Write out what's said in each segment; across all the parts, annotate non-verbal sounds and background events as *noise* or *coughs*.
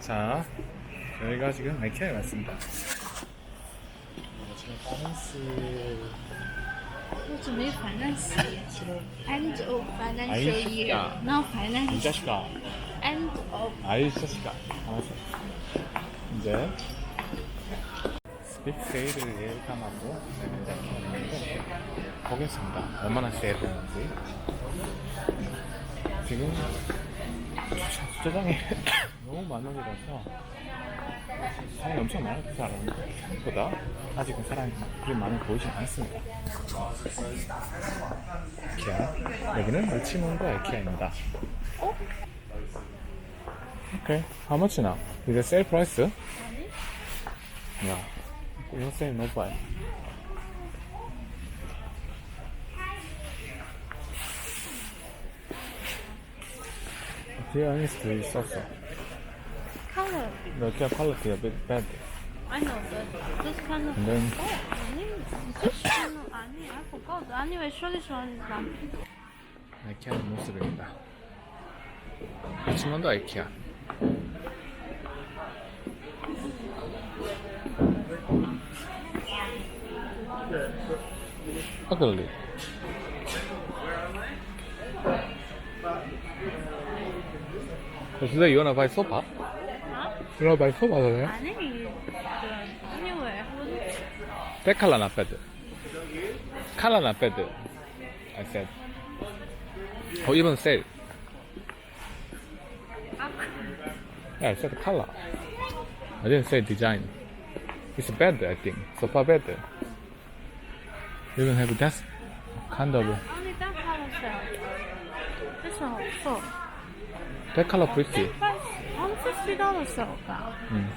자, 저희가 지금 아이케아에 왔습니다. 지금 파렌스 我准备 finance end of financial 아이, year. 야. Now 이 finance 자식아, end of 아이 자식아, 알았어. 이제 스픽 세일을 예감하고 저희는 이제 왔는데 보겠습니다. 얼마나 세일되는지. 지금 주차, 주차장이 *laughs* 너무 많아져서 사람이 엄청 많을 줄 알았는데 생각보다 아직은 사람이 막 그리 많이 보이진 않습니다. 이케아 여기는 리치몬드 아이케아입니다. 오케이, how much now? Is it sale price? 야, 이거 세일 너무 봐요. 뒤에 아니스트 있었어. Color. The care quality a bit bad. I know but this kind of And then oh 아니 this kind of 아니 I forgot. Anyway, traditional is not. 아이케아의 모습입니다. 리치몬드 아이케아. ugly. So today you wanna buy sofa? Huh? You wanna buy sofa today? 아니 the anyway. That color not bad. Color not bad. I said. Or even sale. Yeah, I said color. I didn't say design. It's bad, I think. Sofa bad. You can have that kind of Only that color sell. This one also. that color pretty. Price one fifty dollars sell 가. 음.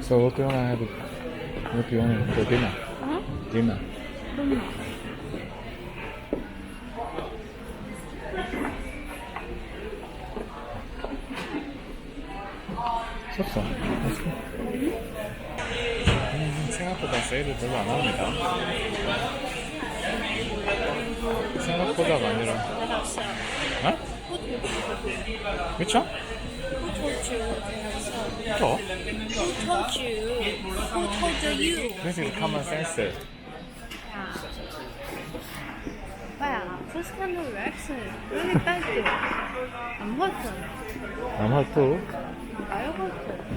So what do you wanna have? What do you want for dinner? 응? Dinner. 너 세일을 별로 안 합니다. 생각보다가 아니라. 어? 그쵸? Who told you? 저? Who told you? Who told you? This is common sense. Wow, this kind of reaction is really bad. I'm hurt. 남할도 I hurt.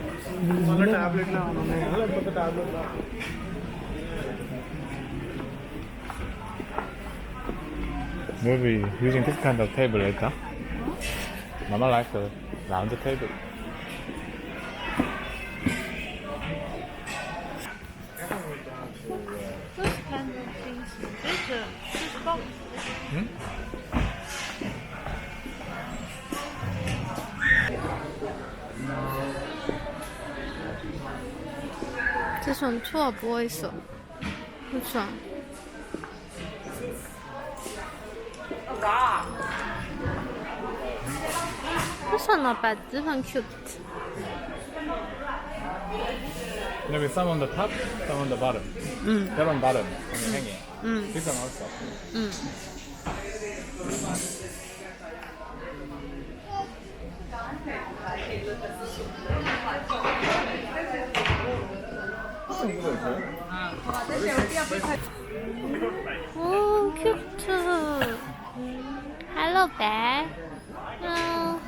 We'll be using this kind of table later. Mama like the round table. This uh, this box. 응? This one 뭐? One? This one not bad. This one cute. Maybe some on the top, some on the bottom. 응. That on bottom, on the hanging. 응. This one also. 응. 오, 큐트. Hello, bear. No.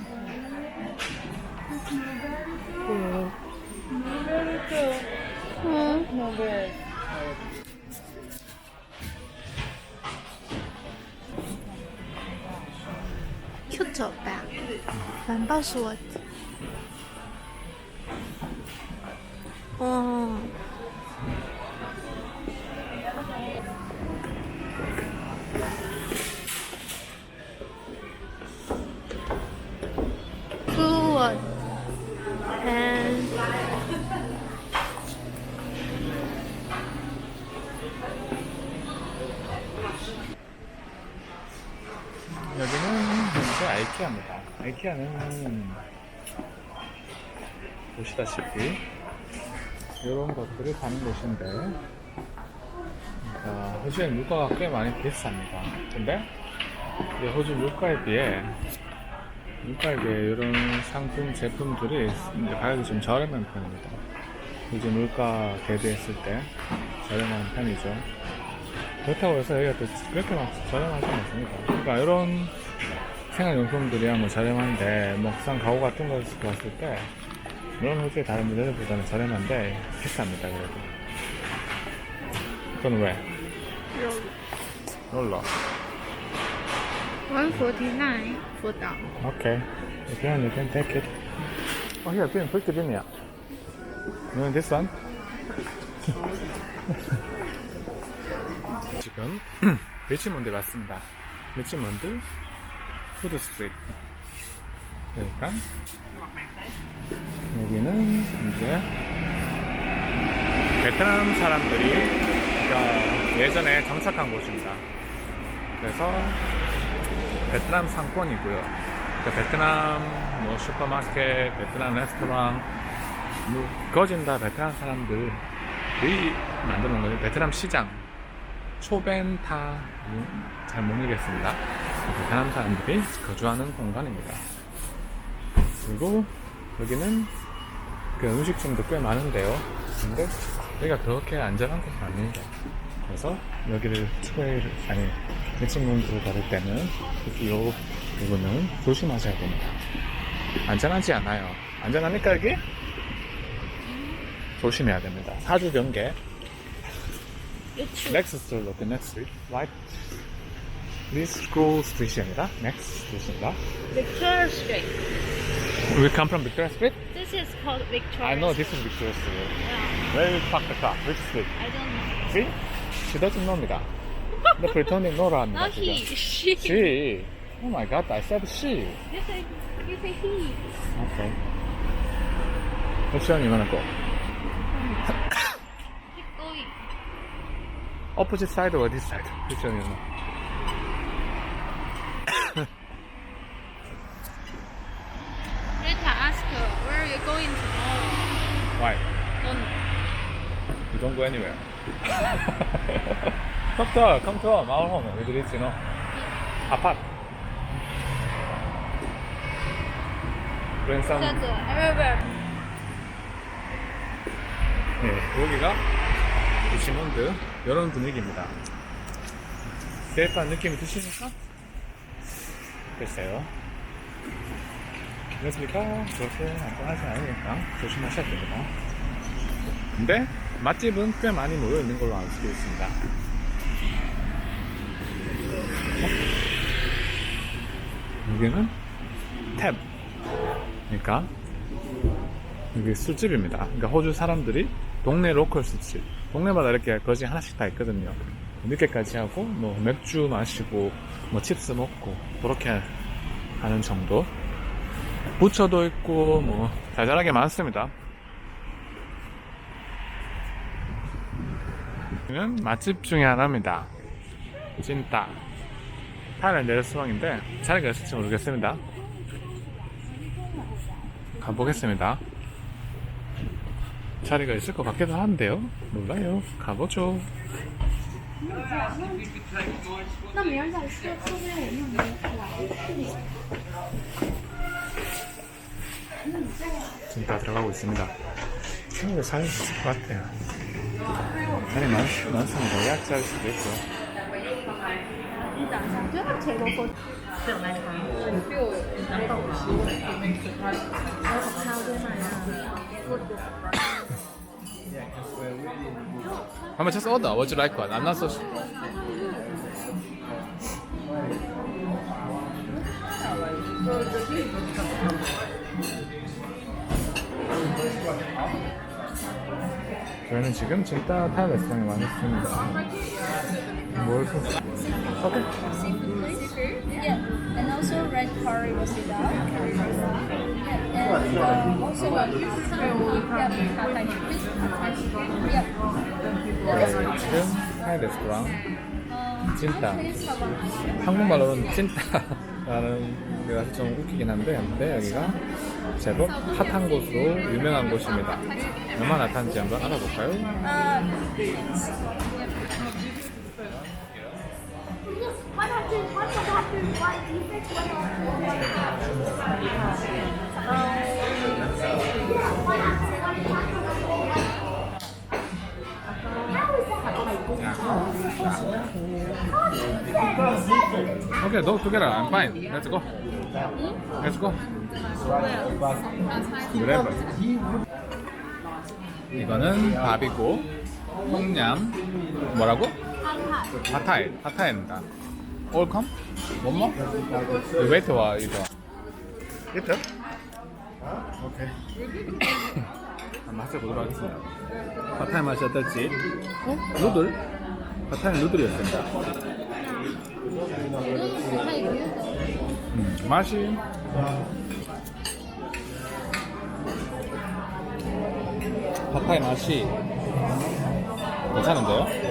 Cool. Hmm. No bear. Cute bear. 难抱死我。哦。And 여기는 현재 아이케아입니다. 아이케아는 보시다시피 이런 것들을 파는 곳인데 호주의 물가가 꽤 많이 비쌉니다. 근데 이 호주 물가에 비해 물가에 비해 이런 상품 제품들이 이제 가격이 좀 저렴한 편입니다. 호주 물가 대비했을 때 저렴한 편이죠. 그렇다고 해서 여기가 또 그렇게 막 저렴하지 않습니다. 그러니까 이런 생활용품들이야 뭐 저렴한데 먹상 가구 같은 거 봤을 때 물론 호주의 다른 데들보다는 저렴한데 비쌉니다 그래도. 그건 왜? 롤러. 149 for down. Okay. You want, you can take it. Oh, here, Bin, put it in here. You want this one? 지금 리치몬드에 왔습니다. 리치몬드 푸드 스트리트. 그러니까 여기는 이제 베트남 사람들이 그러니까 예전에 정착한 곳입니다. 그래서 베트남 상권이고요. 그러니까 베트남 뭐 슈퍼마켓, 베트남 레스토랑, 뭐 그거진 다 베트남 사람들이 만드는 거예요. 베트남 시장, 초벤타 잘 모르겠습니다. 베트남 사람들이 거주하는 공간입니다. 그리고 여기는 그 음식점도 꽤 많은데요. 근데 여기가 그렇게 안전한 곳은 아닙니다. 그래서 여기를 스퀘어를 아니 매칭문으로 다닐 때는 특히 이 부분은 조심하셔야 됩니다. 안전하지 않아요. 안전합니까 여기? 조심해야 됩니다. 사주 경계 넥스 스트리트 그 넥스 스트리트 right 리스코 스트리트이 아니라 넥스 스트리트입니다. Victoria Street. We come from Victoria Street? This is called Victoria I know Street. this is Victoria Street. Yeah, Where we park the car? Which street? I don't know. See? She doesn't know입니 They're pretending Noran. No, he. She. She. Oh my god, I said she. You said, you said he. Okay. Which one you wanna go? Keep going. Opposite side or this side? Which one you wanna? Rita asked her, where are you going tomorrow? Why? Don't. You don't go anywhere. *laughs* come to, come to our home. We do this, you know. Apart. Bring some. 네, 여기가 리치몬드 이런 분위기입니다. 세이프한 느낌이 드시니까 글쎄요. 그렇습니까? 그렇게 안전하지 않으니까 조심하셔야 됩니다. 근데 맛집은 꽤 많이 모여 있는 걸로 알고 있습니다. 여기는 탭. 그러니까 이게 술집입니다. 그러니까 호주 사람들이 동네 로컬 술집. 동네마다 이렇게 거지 하나씩 다 있거든요. 늦게까지 하고, 뭐, 맥주 마시고, 뭐, 칩스 먹고, 그렇게 하는 정도. 부처도 있고, 뭐, 자잘하게 많습니다. 맛집 중에 하나입니다. 찐따. 판을 내릴 수방인데 차례가 있을지 모르겠습니다. 가보겠습니다. 자리가 있을 것 같기도 한데요. 몰라요. 가보죠. 지금 다 들어가고 있습니다. 친구들 살수 있을 것 같아요. 자리 많, 많습니다. 예약 자일 수도 있고. 제로고เรื่องอะไรคะน้ำตกเหรอแล้วกับข้าวด้วยไหมอ่ะ Yeah, because we're within. How much is order? Would you like one? I'm not so sure. 저희는 지금 진짜 탈 레스토랑에 많이 있습니다. 뭘 썼어? 오케이. Yeah, and also red curry duck. Yeah, and uh, also uh, yeah. 지금 타일 레스토랑 Uh, 찐따. 한국말로는 찐따라는 게 사실 좀 웃기긴 한데, 근데 여기가 제법 핫한 곳으로 유명한 곳입니다. 얼마나 핫한지 한번 알아볼까요? Okay, those together. I'm fine. Let's go. Let's go. Whatever. 이거는 밥이고 홍냠 뭐라고? 파타이 파타이입니다. 올컴? 뭐뭐? 웨이트 와 이거. 이트? 오케이. 맛을 보도록 하겠습니다. 파타이 맛이 어떨지. 어? 누들? 파타이 누들이었습니다. 음, 맛이 파파이 맛이 괜찮은데요?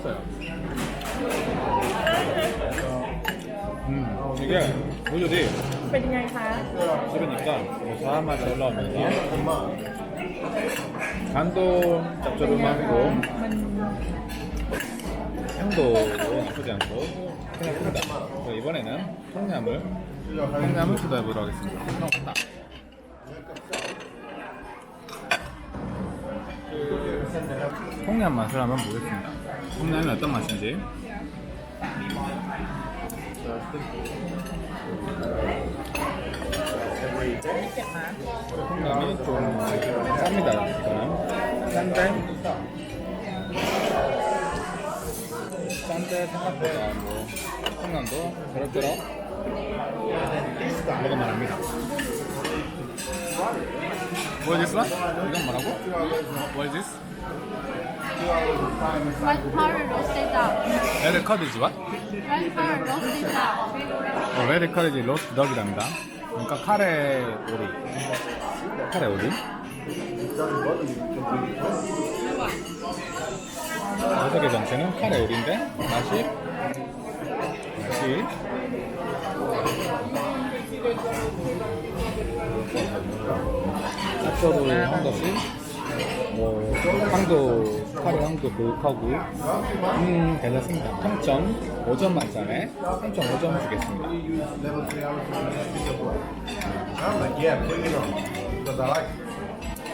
맛있어요. 음, 이게 우유리 เป็นยังไงคะ 씹으니까 고소한 맛이 올라오면서 간도 짭조름하고 มัน 향도 나쁘지 않고 생각합니다. 그래서 이번에는 통냠을 통냠을 시도해보도록 하겠습니다. 다 통냠 맛을 한번 보겠습니다. 통냠이 어떤 맛인지. 통냠이 좀 쌉니다. 싼데 싼데 생각보다 뭐 통감도 그럭저럭 먹을만 합니다. What? 이건 뭐라고? What? Red curry roasted duck. Red curd is what? Red curry roasted duck. 어, 레드 카레지 로스트 덕이랍니다. 그러니까 카레 오리. 카레 오리. 어떻게 전체는 카레 오리인데 맛이 맛이 짭조름한 한 것이 뭐 향도 카레 향도 그윽하고 음 괜찮습니다. 평점 5점 만점에 3.5점 주겠습니다. the.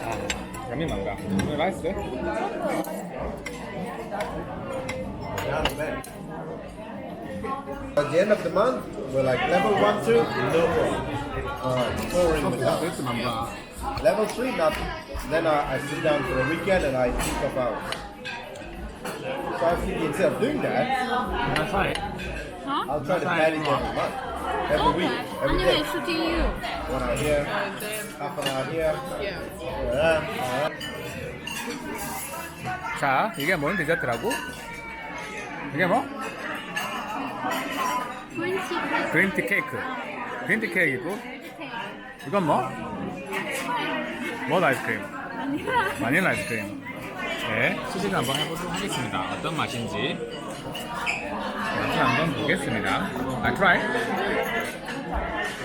아, 야미 망가. 네, 맛있어요? At the end of the month, we're like level one, two, no more. Alright, four ring with that. Level three, nothing. Then I, I sit down for a weekend and I think hours. So I think instead of doing that, 그냥 사이. Huh? I'll try to That's manage fine. every month. Every week, Okay. every Anyway, day. shooting you. One hour here, half an hour here. Yeah. 자, 이게 뭔 디저트라고? 이게 뭐? Cake. 그린티 케이크. 그린티 케이크이고, 이건 뭐? 뭔 아이스크림? 마닐라 아이스크림. 네, 시식 한번 해보도록 하겠습니다. 어떤 맛인지. 맛을 한번 보겠습니다. 아, 트라이.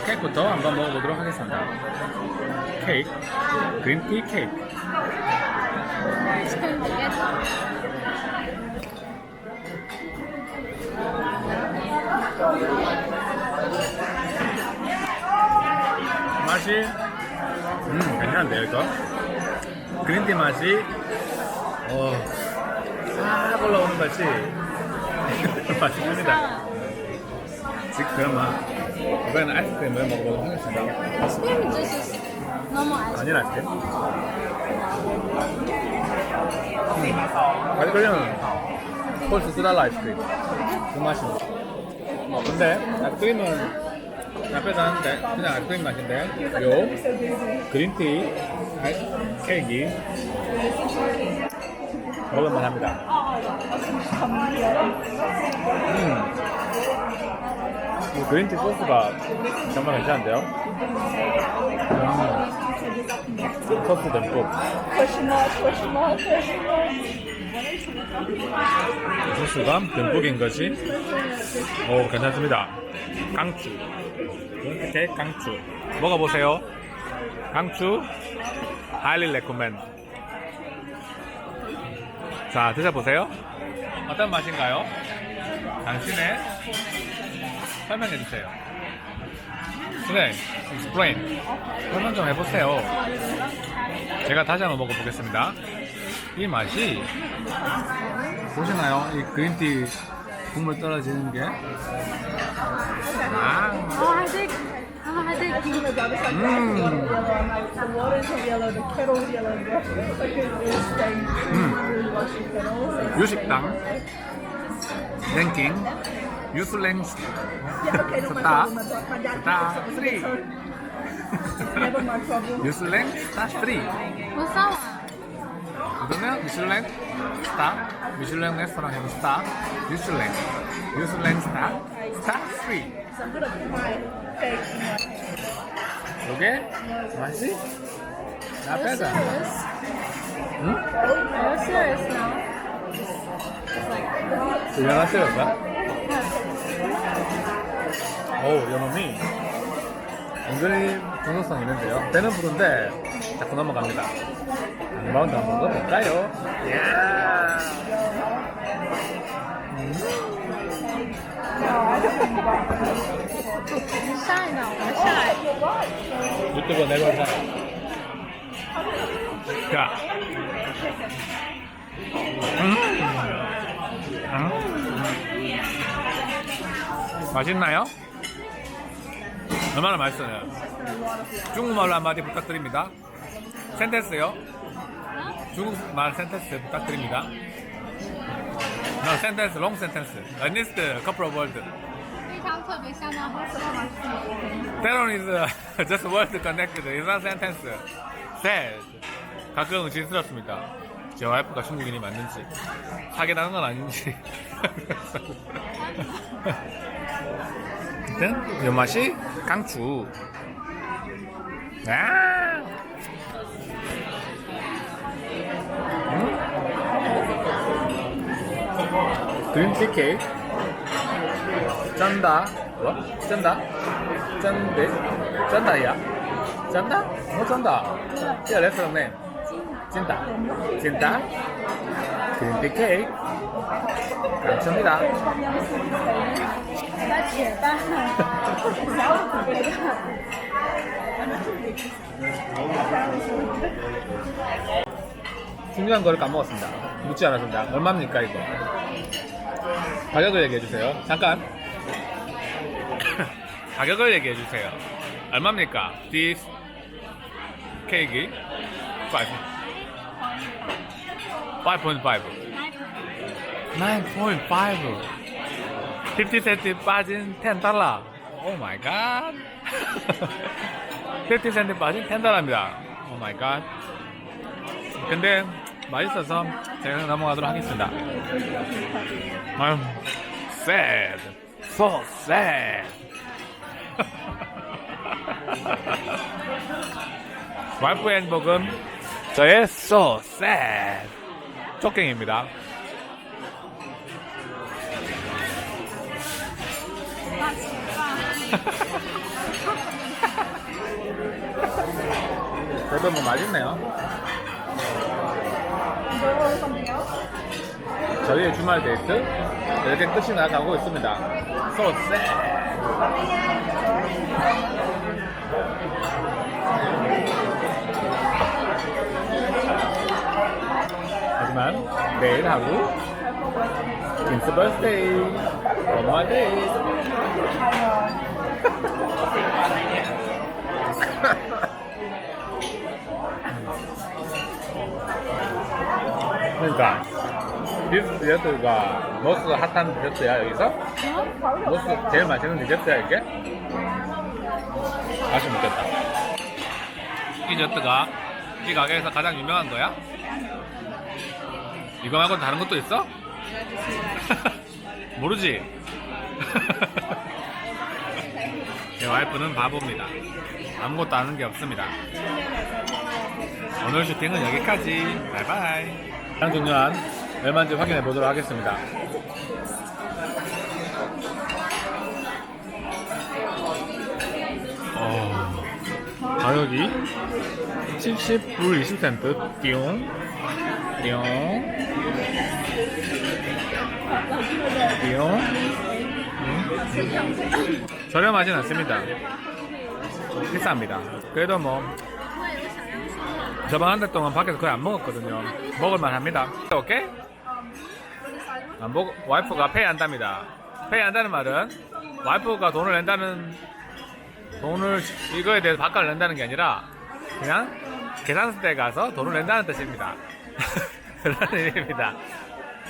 케이크부터 한번 먹어보도록 하겠습니다. 케이크. 그린티 케이크. 맛이 음 괜찮은데요 이거 그린티 맛이? 어싹 올라오는 것이. 맛있습니다. 지금 막 이번에는 아이스크림을 먹어보도록 하겠습니다. cream this is normal ice cream. 아니라 아이스크림? 음, 아이스크림은 폴스 쓰달라 아이스크림. 그 맛입니다. 어, 근데 아이스크림은 앞에서 하는데 그냥 아이스크림 맛인데 요 그린티 아이- 케이크 먹을만 합니다 음. 이 그린티 소스가 정말 괜찮은데요? 음. 소스 듬뿍. 소스가 듬뿍인 것이 오 괜찮습니다. 강추. 이렇게 강추. 먹어보세요. 강추. highly recommend. 자 드셔보세요. 어떤 맛인가요? 당신의 설명해 주세요. 네, explain. 설명 좀 해보세요. 제가 다시 한번 먹어보겠습니다. 이 맛이 보시나요? 이 그린티 국물 떨어지는 게. 아, Oh, I think. Oh, I think. 음. 음. 유식당, 랭킹, 유슬랭 Yeah, okay, not my 스타, problem. My dad 스타 3. never my problem. 유슬랭 스타 3. What's that one? 그러면 미슐랭 스타, 미슐랭 레스토랑의 스타, 유슐랭, 유슐랭 스타, 스타 3. So I'm gonna put my cake in my 요게 맛이. Serious? 응? You're serious now? 새우였어? 오, 이놈이 은근히 중독성 있는데요. 배는 부른데 자꾸 넘어갑니다. 한번 더 먹어볼까요? shy. 유튜브 내려오자. 자. 음. 음. 맛있나요? 얼마나 맛있어요? 중국말로 한마디 부탁드립니다. 센텐스요. 중국말 센텐스 부탁드립니다. No, sentence, long sentence. At least a couple of words. 非常特别，相当好吃。 That one is uh, just word connected. It's not sentence. Sad. 가끔 의심스럽습니다. 제 와이프가 중국인이 맞는지 사귀다는 건 아닌지. 아무튼 이 맛이 강추. 아. 그린 티켓 짠다. 뭐? 짠다? 짠데? 짠다야. 짠다? 뭐 짠다? 야 레스토랑 네. 찐다. 찐다? 그린 티켓 감사합니다. 중요한 거를 까먹었습니다. 묻지 않았습니다. 얼마입니까, 이거? 가격을 얘기해 주세요. 잠깐. *coughs* 가격을 얘기해 주세요. 얼마입니까? This 케이크 5 5.5 9.5 50센트 빠진 10달러 오 마이 갓 50센트 빠진 10달러입니다 오 마이 갓 근데 맛있어서 제가 넘어가도록 하겠습니다. 아유 sad. So sad. *laughs* 와이프의 행복은 저의 so sad. 쪽갱입니다. 그래도 뭐 맛있네요 저희의 주말 데이트 이렇게 끝이 나가고 있습니다. So sad. 하지만 내일 하루 인스 버스데이 엄마 데이 그러니까 디저트가 머스 핫한 디저트야 여기서? 머스 제일 맛있는 디저트야 이게? 맛이 먹겠다 이 디저트가 이 가게에서 가장 유명한 거야? 이거 말고 다른 것도 있어? *laughs* 모르지? *laughs* 제 와이프는 바보입니다. 아무것도 아는 게 없습니다. 오늘 슈팅은 여기까지. 바이바이. 가장 중요한 얼마인지 확인해 보도록 하겠습니다. 어, 가격이 70불 20센트 띠용 띠용 띠용 음. 저렴하진 않습니다 비쌉니다 그래도 뭐 저번 한 달 동안 밖에서 거의 안 먹었거든요. 먹을만 합니다. 오케이? 안 먹, 와이프가 페이 한답니다. 페이 한다는 말은 와이프가 돈을 낸다는 돈을 이거에 대해서 바꿔를 낸다는 게 아니라 그냥 계산서에 가서 돈을 낸다는 뜻입니다. *laughs* 그런 의미입니다.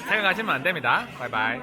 생각하시면 안 됩니다. 바이바이